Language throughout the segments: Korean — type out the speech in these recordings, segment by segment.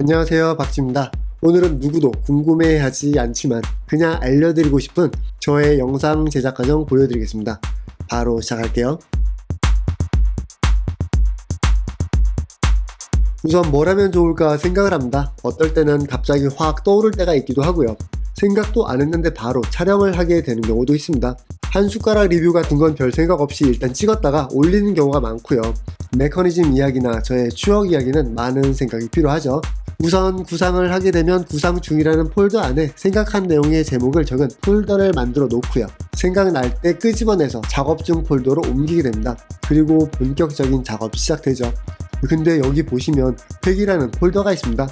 안녕하세요 박지입니다. 오늘은 누구도 궁금해하지 않지만 그냥 알려드리고 싶은 저의 영상 제작 과정 보여드리겠습니다. 바로 시작할게요. 우선 뭘 하면 좋을까 생각을 합니다. 어떨 때는 갑자기 확 떠오를 때가 있기도 하고요. 생각도 안 했는데 바로 촬영을 하게 되는 경우도 있습니다. 한 숟가락 리뷰 같은 건 별 생각 없이 일단 찍었다가 올리는 경우가 많고요. 메커니즘 이야기나 저의 추억 이야기는 많은 생각이 필요하죠. 우선 구상을 하게 되면 구상 중이라는 폴더 안에 생각한 내용의 제목을 적은 폴더를 만들어 놓고요. 생각날 때 끄집어내서 작업 중 폴더로 옮기게 됩니다. 그리고 본격적인 작업 시작되죠. 근데 여기 보시면 팩이라는 폴더가 있습니다.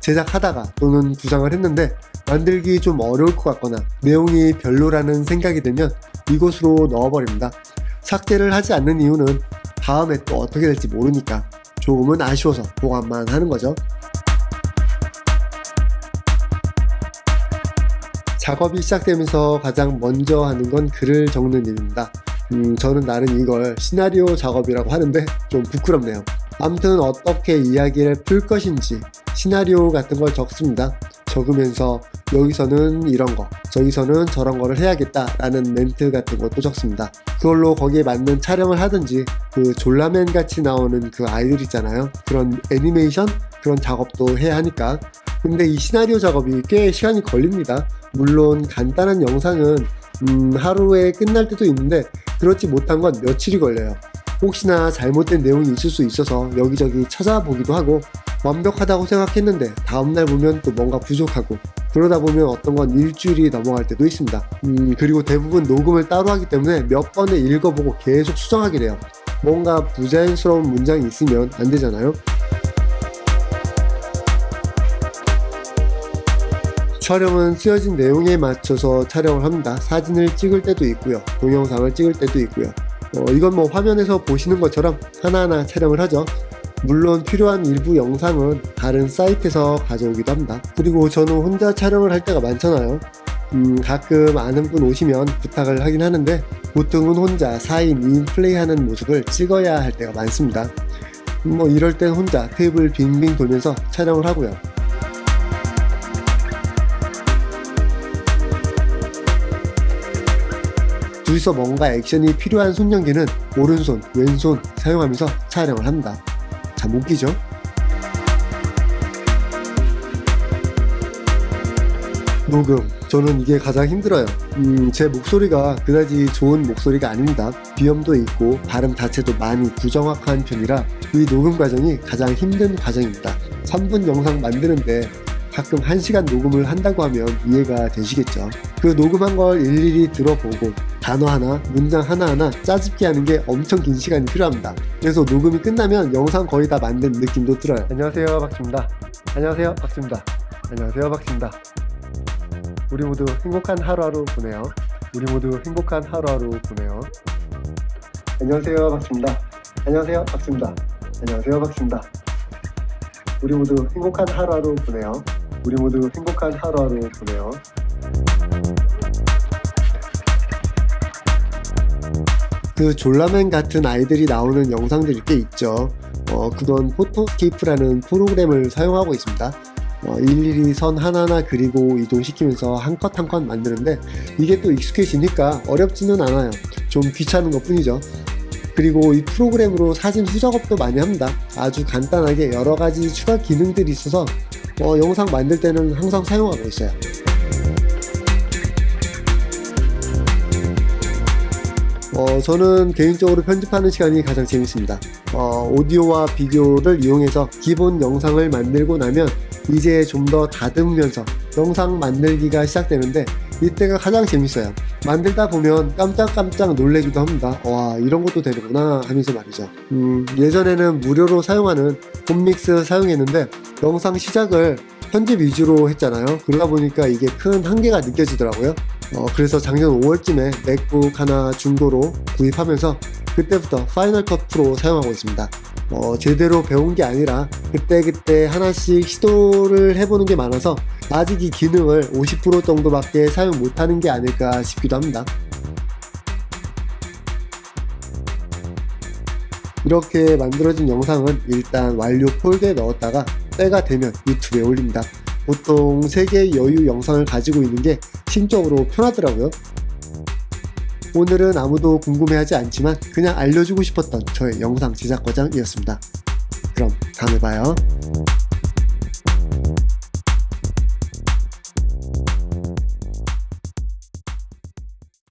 제작하다가 또는 구상을 했는데 만들기 좀 어려울 것 같거나 내용이 별로라는 생각이 들면 이곳으로 넣어버립니다. 삭제를 하지 않는 이유는 다음에 또 어떻게 될지 모르니까 조금은 아쉬워서 보관만 하는 거죠. 작업이 시작되면서 가장 먼저 하는 건 글을 적는 일입니다. 음, 저는 나름 이걸 시나리오 작업이라고 하는데 좀 부끄럽네요. 아무튼 어떻게 이야기를 풀 것인지 시나리오 같은 걸 적습니다. 적으면서 여기서는 이런 거, 저기서는 저런 거를 해야겠다라는 멘트 같은 것도 적습니다. 그걸로 거기에 맞는 촬영을 하든지 그 졸라맨 같이 나오는 그 아이들 있잖아요. 그런 애니메이션 그런 작업도 해야 하니까. 근데 이 시나리오 작업이 꽤 시간이 걸립니다. 물론 간단한 영상은 음, 하루에 끝날 때도 있는데 그렇지 못한 건 며칠이 걸려요. 혹시나 잘못된 내용이 있을 수 있어서 여기저기 찾아보기도 하고 완벽하다고 생각했는데 다음날 보면 또 뭔가 부족하고 그러다 보면 어떤 건 일주일이 넘어갈 때도 있습니다. 음, 그리고 대부분 녹음을 따로 하기 때문에 몇 번을 읽어보고 계속 수정하게 돼요. 뭔가 부자연스러운 문장이 있으면 안 되잖아요. 촬영은 쓰여진 내용에 맞춰서 촬영을 합니다. 사진을 찍을 때도 있고요. 동영상을 찍을 때도 있고요. 어, 이건 뭐 화면에서 보시는 것처럼 하나하나 촬영을 하죠. 물론 필요한 일부 영상은 다른 사이트에서 가져오기도 합니다. 그리고 저는 혼자 촬영을 할 때가 많잖아요. 음, 가끔 아는 분 오시면 부탁을 하긴 하는데 보통은 혼자 4인 2인 플레이하는 모습을 찍어야 할 때가 많습니다. 음, 뭐 이럴 땐 혼자 테이블 빙빙 돌면서 촬영을 하고요. 둘이서 뭔가 액션이 필요한 손연기는 오른손, 왼손 사용하면서 촬영을 합니다. 참 웃기죠? 녹음. 저는 이게 가장 힘들어요. 음, 제 목소리가 그다지 좋은 목소리가 아닙니다. 비염도 있고 발음 자체도 많이 부정확한 편이라 이 녹음 과정이 가장 힘든 과정입니다. 3분 영상 만드는데 가끔 1시간 녹음을 한다고 하면 이해가 되시겠죠. 그 녹음한 걸 일일이 들어보고 단어 하나, 문장 하나하나 짜집기 하는 게 엄청 긴 시간이 필요합니다. 그래서 녹음이 끝나면 영상 거의 다 만든 느낌도 들어요. 안녕하세요, 박수입니다. 안녕하세요, 박수입니다. 안녕하세요, 박수입니다. 우리 모두 행복한 하루하루 보내요. 우리 모두 행복한 하루하루 보내요. 안녕하세요, 박수입니다. 안녕하세요, 박수입니다. 안녕하세요, 박수입니다. 우리 모두 행복한 하루하루 보내요. 우리 모두 행복한 하루하루 보내요. 그 졸라맨 같은 아이들이 나오는 영상들이 꽤 있죠. 어, 그건 포토스케이프라는 프로그램을 사용하고 있습니다. 어, 일일이 선 하나하나 그리고 이동시키면서 한 컷 한 컷 만드는데 이게 또 익숙해지니까 어렵지는 않아요. 좀 귀찮은 것 뿐이죠. 그리고 이 프로그램으로 사진 후작업도 많이 합니다. 아주 간단하게 여러 가지 추가 기능들이 있어서 어, 영상 만들 때는 항상 사용하고 있어요. 어, 저는 개인적으로 편집하는 시간이 가장 재밌습니다. 어, 오디오와 비디오를 이용해서 기본 영상을 만들고 나면 이제 좀 더 다듬으면서 영상 만들기가 시작되는데 이때가 가장 재밌어요. 만들다 보면 깜짝깜짝 놀래기도 합니다. 와, 이런 것도 되는구나 하면서 말이죠. 음, 예전에는 무료로 사용하는 홈믹스 사용했는데 영상 시작을 편집 위주로 했잖아요. 그러다 보니까 이게 큰 한계가 느껴지더라고요. 어, 그래서 작년 5월쯤에 맥북 하나 중고로 구입하면서 그때부터 파이널 컷 프로 사용하고 있습니다. 어, 제대로 배운 게 아니라 그때그때 하나씩 시도를 해보는 게 많아서 아직 이 기능을 50% 정도밖에 사용 못하는 게 아닐까 싶기도 합니다. 이렇게 만들어진 영상은 일단 완료 폴더에 넣었다가 때가 되면 유튜브에 올립니다. 보통 3개의 여유 영상을 가지고 있는 게 심적으로 편하더라고요. 오늘은 아무도 궁금해하지 않지만 그냥 알려주고 싶었던 저의 영상 제작 과정이었습니다. 그럼 다음에 봐요.